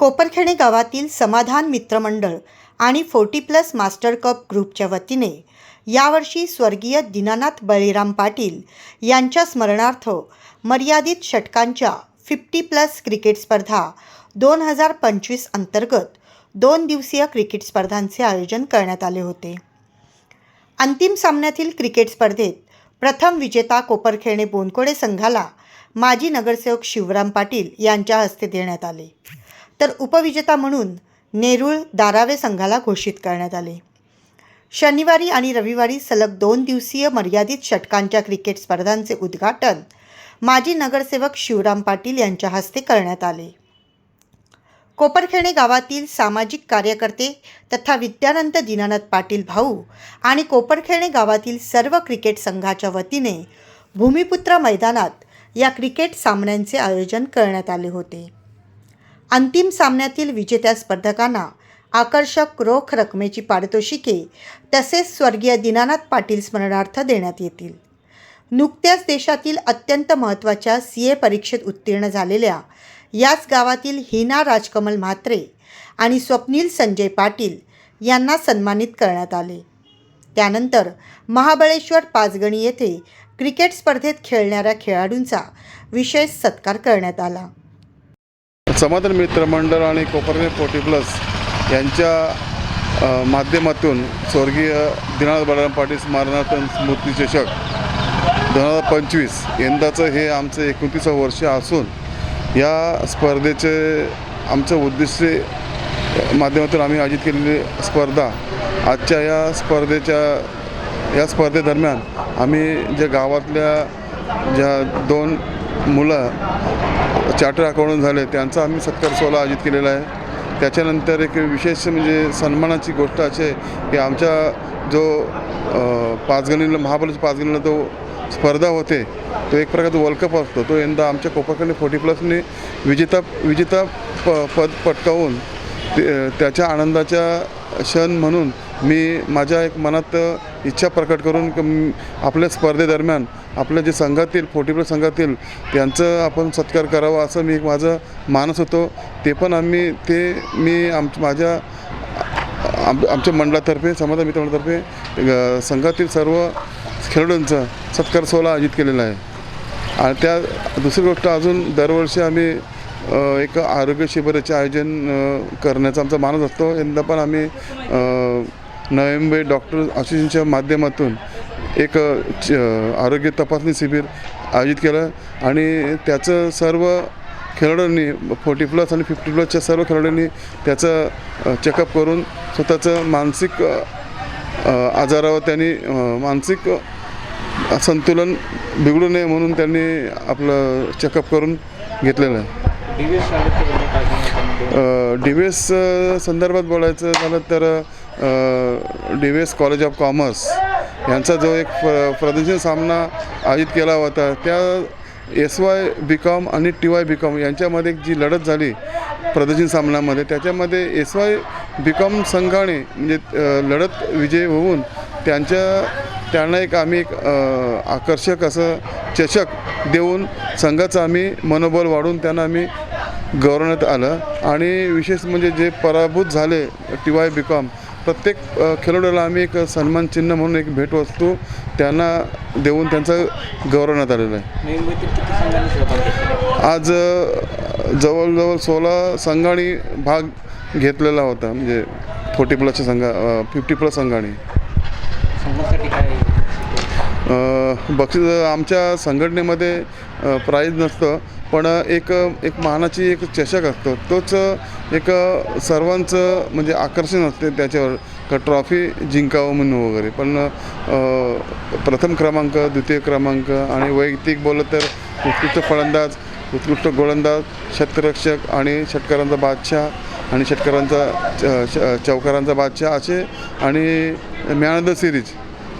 कोपरखेणे गावातील समाधान मित्रमंडळ आणि फोर्टी प्लस मास्टर कप ग्रुपच्या वतीने यावर्षी स्वर्गीय दीनानाथ बळीराम पाटील यांच्या स्मरणार्थ मर्यादित षटकांच्या फिफ्टी प्लस क्रिकेट स्पर्धा दोन हजार पंचवीस अंतर्गत दोन दिवसीय क्रिकेट स्पर्धांचे आयोजन करण्यात आले होते. अंतिम सामन्यातील क्रिकेट स्पर्धेत प्रथम विजेता कोपरखेणे बोनकोडे संघाला माजी नगरसेवक शिवराम पाटील यांच्या हस्ते देण्यात आले. तर उपविजेता म्हणून नेरुळ दारावे संघाला घोषित करण्यात आले. शनिवारी आणि रविवारी सलग दोन दिवसीय मर्यादित षटकांच्या क्रिकेट स्पर्धांचे उद्घाटन माजी नगरसेवक शिवराम पाटील यांच्या हस्ते करण्यात आले. कोपरखेणे गावातील सामाजिक कार्यकर्ते तथा विद्यानंद दीनानाथ पाटील भाऊ आणि कोपरखेणे गावातील सर्व क्रिकेट संघाच्या वतीने भूमिपुत्र मैदानात या क्रिकेट सामन्यांचे आयोजन करण्यात आले होते. अंतिम सामन्यातील विजेत्या स्पर्धकांना आकर्षक रोख रकमेची पारितोषिके तसेच स्वर्गीय दीनानाथ पाटील स्मरणार्थ देण्यात येतील. नुकत्याच देशातील अत्यंत महत्त्वाच्या सी ए परीक्षेत उत्तीर्ण झालेल्या याच गावातील हिना राजकमल म्हात्रे आणि स्वप्नील संजय पाटील यांना सन्मानित करण्यात आले. त्यानंतर महाबळेश्वर पाचगणी येथे क्रिकेट स्पर्धेत खेळणाऱ्या खेळाडूंचा विशेष सत्कार करण्यात आला. समाधान मित्र मंडळ आणि कोपरने फोर्टी प्लस यांच्या माध्यमातून स्वर्गीय दिनानाथ बळराम पाटील स्मरणार्थ स्मृतीचषक दोन हजार पंचवीस यंदाचं हे आमचं एकोणतीसावं वर्ष असून या स्पर्धेचे आमचं उद्दिष्ट माध्यमातून आम्ही आयोजित केलेली स्पर्धा आजच्या या स्पर्धेच्या या स्पर्धेदरम्यान आम्ही ज्या गावातल्या ज्या दोन मुलं चार्टर अकाउंटंट झाले त्यांचा आम्ही सत्कार सोहळा आयोजित केलेला आहे. त्याच्यानंतर एक विशेष म्हणजे सन्मानाची गोष्ट अशी आहे की आमच्या जो पाचगणीला महाबळेश्वर पाचगणीला तो स्पर्धा होते तो एक प्रकारचा वर्ल्ड कप असतो. तो यंदा आमच्या कोपरकडे फोर्टी प्लसने विजेता विजेता प पद पटकावून ते त्याच्या आनंदाच्या क्षण म्हणून मी माझ्या एक मनात इच्छा प्रकट करून आपल्या स्पर्धेदरम्यान आपल्या जे संघातील फोर्टी प्लस संघातील त्यांचं आपण सत्कार करावा असं मी एक माझं मानस होतो. ते पण आम्ही ते मी आम माझ्या आम आमच्या मंडळातर्फे समाजा मित्रमंडळातर्फे संघातील सर्व खेळाडूंचा सत्कार सोहळा आयोजित केलेला आहे. आणि त्या दुसरी गोष्ट अजून दरवर्षी आम्ही एक आरोग्य शिबिराचे आयोजन करण्याचा आमचा मानस असतो. यंदा पण आम्ही नोव्हेंबर डॉक्टर असोसिएशनच्या माध्यमातून एक आरोग्य तपासणी शिबिर आयोजित केलं आणि त्याचं सर्व खेळाडूंनी फोर्टी प्लस आणि फिफ्टी प्लसच्या सर्व खेळाडूंनी त्याचं चेकअप करून स्वतःचं मानसिक आजारावर त्यांनी मानसिक संतुलन बिघडू नये म्हणून त्यांनी आपलं चेकअप करून घेतलेलं आहे. D V S D V संदर्भात बोलायचं झालं तर D V S college of commerce यांचा जो एक प्रदर्शन सामना आयोजित केला होता त्या एस वाय बी कॉम आणि टी वाय बी कॉम यांच्यामध्ये जी लढत झाली प्रदर्शन सामन्यामध्ये त्याच्यामध्ये एस वाय बी कॉम संघाने म्हणजे लढत विजय होऊन त्यांच्या त्यांना एक आम्ही एक आकर्षक असं चषक देऊन संघाचं आम्ही मनोबल वाढून त्यांना आम्ही गौरवण्यात आलं. आणि विशेष म्हणजे जे पराभूत झाले टी वाय बी कॉम प्रत्येक खेळाडूला आम्ही एक सन्मान चिन्ह म्हणून एक भेटवस्तू त्यांना देऊन त्यांचं गौरवण्यात आलेलं आहे. आज जवळजवळ सोळा संघांनी भाग घेतलेला होता. म्हणजे फोर्टी प्लसच्या संघा फिफ्टी प्लस संघाने. बक्षीस आमच्या संघटनेमध्ये प्राईज नसतं पण एक एक मानाची एक चषक असतो. तोच एक सर्वांचं म्हणजे आकर्षण असते त्याच्यावर. का ट्रॉफी जिंकावं म्हणून वगैरे. पण प्रथम क्रमांक द्वितीय क्रमांक आणि वैयक्तिक बोललं तर उत्कृष्ट फलंदाज उत्कृष्ट गोलंदाज शतरक्षक आणि षटकारांचा बादशाह आणि षटकारांचा च- चौकारांचा बादशाह असे आणि मॅन ऑफ द सिरीज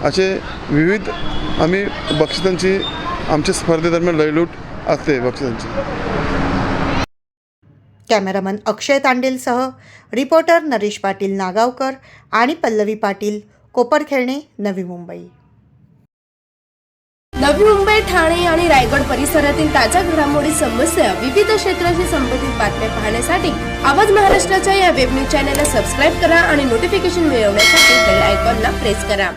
असे विविध आम्ही बक्षिसांची आमच्या स्पर्धेदरम्यान लयलूट असते बक्षिसांची. कॅमेरामन अक्षय तांडेलसह रिपोर्टर नरेश पाटील नागावकर आणि पल्लवी पाटील कोपरखेळणे नवी मुंबई. नवी मुंबई ठाणे आणि रायगड परिसरातील ताज्या घडामोडी समस्या विविध क्षेत्राशी संबंधित बातम्या पाहण्यासाठी आवाज महाराष्ट्राच्या या वेब न्यूज चॅनलला सबस्क्राईब करा आणि नोटिफिकेशन मिळवण्यासाठी बेल आयकॉनला प्रेस करा.